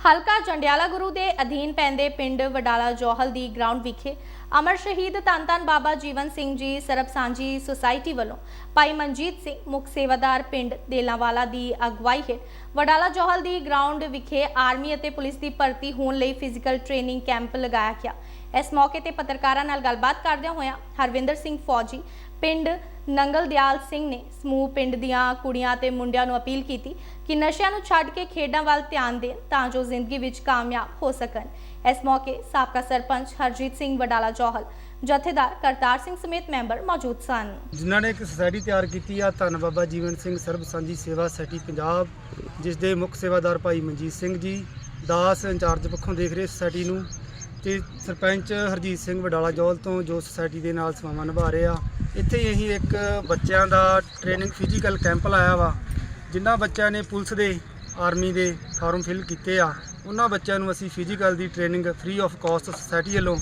ਹਲਕਾ ਜੰਡਿਆਲਾ ਗੁਰੂ ਦੇ ਅਧੀਨ ਪੈਂਦੇ ਪਿੰਡ ਵਡਾਲਾ ਜੋਹਲ ਦੀ ਗਰਾਊਂਡ ਵਿਖੇ ਅਮਰ ਸ਼ਹੀਦ ਧੰਨ ਧੰਨ ਬਾਬਾ ਜੀਵਨ ਸਿੰਘ ਜੀ ਸਰਬ ਸਾਂਝੀ ਸੁਸਾਇਟੀ ਵੱਲੋਂ ਭਾਈ ਮਨਜੀਤ ਸਿੰਘ, ਮੁੱਖ ਸੇਵਾਦਾਰ ਪਿੰਡ ਦੇਲਾਵਾਲਾ ਦੀ ਅਗਵਾਈ ਹੇਠ ਵਡਾਲਾ ਜੋਹਲ ਦੀ ਗਰਾਊਂਡ ਵਿਖੇ ਆਰਮੀ ਅਤੇ ਪੁਲਿਸ ਦੀ ਭਰਤੀ ਹੋਣ ਲਈ ਫਿਜ਼ੀਕਲ ਟ੍ਰੇਨਿੰਗ ਕੈਂਪ ਲਗਾਇਆ ਗਿਆ। ਇਸ ਮੌਕੇ ਤੇ ਪੱਤਰਕਾਰਾਂ ਨਾਲ ਗੱਲਬਾਤ ਕਰਦਿਆਂ ਹੋਇਆਂ ਹਰਵਿੰਦਰ ਸਿੰਘ ਫੌਜੀ, ਪਿੰਡ ਨੰਗਲਦਿਆਲ ਸਿੰਘ ਨੇ ਸਮੂਹ ਪਿੰਡ ਦੀਆਂ ਕੁੜੀਆਂ ਤੇ ਮੁੰਡਿਆਂ ਨੂੰ ਅਪੀਲ ਕੀਤੀ ਕਿ ਨਸ਼ਿਆਂ ਨੂੰ ਛੱਡ ਕੇ ਖੇਡਾਂ ਵੱਲ ਧਿਆਨ ਦੇਣ ਤਾਂ ਜੋ ਜ਼ਿੰਦਗੀ ਵਿੱਚ ਕਾਮਯਾਬ ਹੋ ਸਕਣ। ਇਸ ਮੌਕੇ ਸਾਬਕਾ ਸਰਪੰਚ ਹਰਜੀਤ ਸਿੰਘ ਵਡਾਲਾ ਜੋਹਲ ਜਥੇਦਾਰ ਕਰਤਾਰ ਸਿੰਘ ਸਮੇਤ ਮੈਂਬਰ ਮੌਜੂਦ ਸਨ। ਜਿਨ੍ਹਾਂ ਨੇ ਇੱਕ ਸੁਸਾਇਟੀ ਤਿਆਰ ਕੀਤੀ ਆ, ਧੰਨ ਬਾਬਾ ਜੀਵਨ ਸਿੰਘ ਸਰਬ ਸਾਂਝੀ ਸੇਵਾ ਸੋਸਾਇਟੀ ਪੰਜਾਬ, ਜਿਸ ਦੇ ਮੁੱਖ ਸੇਵਾਦਾਰ ਭਾਈ ਮਨਜੀਤ ਸਿੰਘ ਜੀ, ਦਾਸ ਇੰਚਾਰਜ ਪੱਖੋਂ ਦੇਖ ਰਹੇ ਸੁਸਾਇਟੀ ਨੂੰ ਤੇ ਸਰਪੰਚ ਹਰਜੀਤ ਸਿੰਘ ਵਡਾਲਾ ਜੋਲ ਤੋਂ ਜੋ ਸੁਸਾਇਟੀ ਦੇ ਨਾਲ ਸੇਵਾਵਾਂ ਨਿਭਾ ਰਹੇ ਆ, ਇੱਥੇ ਹੀ ਅਸੀਂ ਇੱਕ ਬੱਚਿਆਂ ਦਾ ਟ੍ਰੇਨਿੰਗ ਫਿਜ਼ੀਕਲ ਕੈਂਪ ਲਾਇਆ ਵਾ ਜਿਨ੍ਹਾਂ ਬੱਚਿਆਂ ਨੇ ਪੁਲਿਸ ਦੇ ਆਰਮੀ ਦੇ ਫਾਰਮ ਫਿਲ ਕੀਤੇ ਆ, ਉਹਨਾਂ ਬੱਚਿਆਂ ਨੂੰ ਅਸੀਂ physical the training free of cost society ਵੱਲੋਂ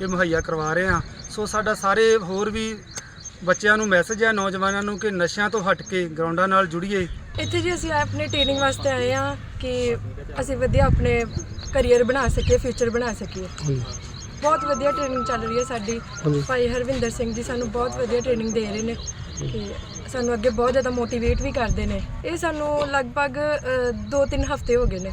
ਇਹ ਮੁਹੱਈਆ ਕਰਵਾ ਰਹੇ ਆ। ਸੋ ਸਾਡਾ ਸਾਰੇ ਹੋਰ ਵੀ ਬੱਚਿਆਂ ਨੂੰ ਮੈਸੇਜ ਹੈ ਨੌਜਵਾਨਾਂ ਨੂੰ ਕਿ ਨਸ਼ਿਆਂ ਤੋਂ ਹਟ ਕੇ ਗਰਾਊਂਡਾਂ ਨਾਲ ਜੁੜੀਏ। ਇੱਥੇ ਜੀ ਅਸੀਂ ਆਪਣੇ ਟ੍ਰੇਨਿੰਗ ਵਾਸਤੇ ਆਏ ਆ ਕਿ ਅਸੀਂ ਵਧੀਆ ਆਪਣੇ ਕੈਰੀਅਰ ਬਣਾ ਸਕੀਏ ਫਿਊਚਰ ਬਣਾ ਸਕੀਏ। ਬਹੁਤ ਵਧੀਆ ਟ੍ਰੇਨਿੰਗ ਚੱਲ ਰਹੀ ਹੈ ਸਾਡੀ। ਭਾਈ ਹਰਵਿੰਦਰ ਸਿੰਘ ਜੀ ਸਾਨੂੰ ਬਹੁਤ ਵਧੀਆ ਟ੍ਰੇਨਿੰਗ ਦੇ ਰਹੇ ਨੇ ਕਿ ਸਾਨੂੰ ਅੱਗੇ ਬਹੁਤ ਜ਼ਿਆਦਾ ਮੋਟੀਵੇਟ ਵੀ ਕਰਦੇ ਨੇ। ਇਹ ਸਾਨੂੰ ਲਗਭਗ 2-3 ਹਫ਼ਤੇ ਹੋ ਗਏ ਨੇ।